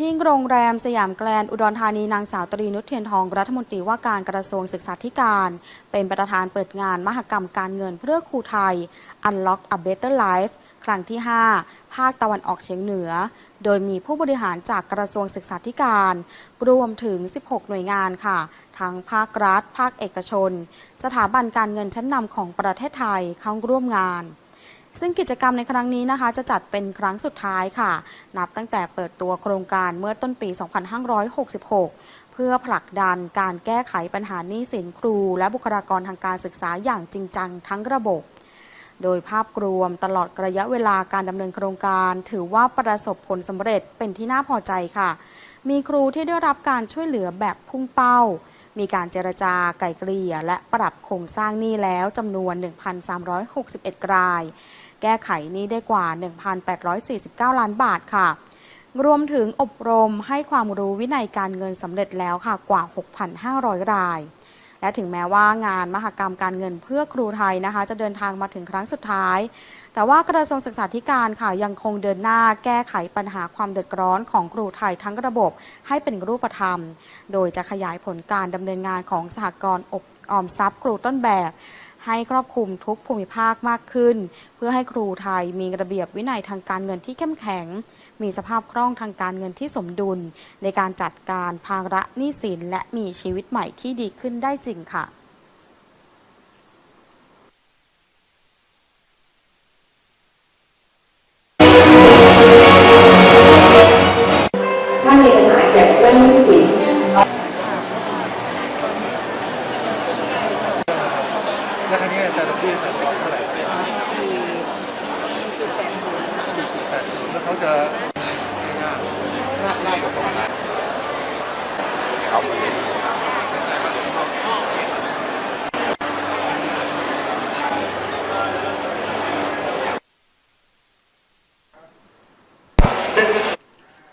ที่โรงแรมสยามแกลนอุดรธานีนางสาวตรีนุชเทียนทองรัฐมนตรีว่าการกระทรวงศึกษาธิการ เป็นประธานเปิดงานมหกรรมการเงินเพื่อครูไทย Unlock a Better Life ครั้งที่ 5 ภาคตะวันออกเฉียงเหนือ โดยมีผู้บริหารจากกระทรวงศึกษาธิการ รวมถึง 16 หน่วยงานค่ะ ทั้งภาครัฐ ภาคเอกชน สถาบันการเงินชั้นนำของประเทศไทยเข้าร่วมงาน ซึ่งกิจกรรมในครั้งนี้นะคะ จะจัดเป็นครั้งสุดท้ายค่ะ นับตั้งแต่เปิดตัวโครงการเมื่อต้นปี 2566 เพื่อผลักดันการแก้ไขปัญหาหนี้สินครู และบุคลากรทางการศึกษาอย่างจริงจังทั้งระบบโดยภาพรวมตลอดระยะเวลาการดำเนินโครงการ ถือว่าประสบผลสำเร็จเป็นที่น่าพอใจค่ะ มีครูที่ได้รับการช่วยเหลือแบบพุ่งเป้า มีการเจรจาไกล่เกลี่ย และปรับโครงสร้างหนี้แล้วจำนวน 1,361 ราย แก้ไขหนี้ได้กว่า 1,849 ล้านบาทค่ะ รวมถึงอบรมให้ความรู้วินัยการเงินสำเร็จแล้วค่ะกว่า 6,500 ราย และถึงแม้ว่างานมหกรรมการเงินเพื่อครูไทยนะคะ จะเดินทางมาถึงครั้งสุดท้าย แต่ว่ากระทรวงศึกษาธิการค่ะยังคงเดินหน้าแก้ไขปัญหาความเดือดร้อนของครูไทยทั้งระบบให้เป็นรูปธรรม โดยจะขยายผลการดำเนินงานของสหกรณ์อบออมทรัพย์ครูต้นแบบ ให้ครอบคลุมทุกภูมิภาคมากขึ้น เพื่อให้ครูไทยมีระเบียบวินัยทางการเงินที่เข้มแข็ง มีสภาพคล่องทางการเงินที่สมดุล ในการจัดการภาระหนี้สิน และมีชีวิตใหม่ที่ดีขึ้นได้จริงค่ะถ้ามีปัญหาเกี่ยวกับเรื่องหนี้สินแล้วครั้นี้แต่ดอกเบี้ยสามร้อยเท่าไหร่แปด ศูนย์แล้วเขาจะน่าน่าจะประมาณ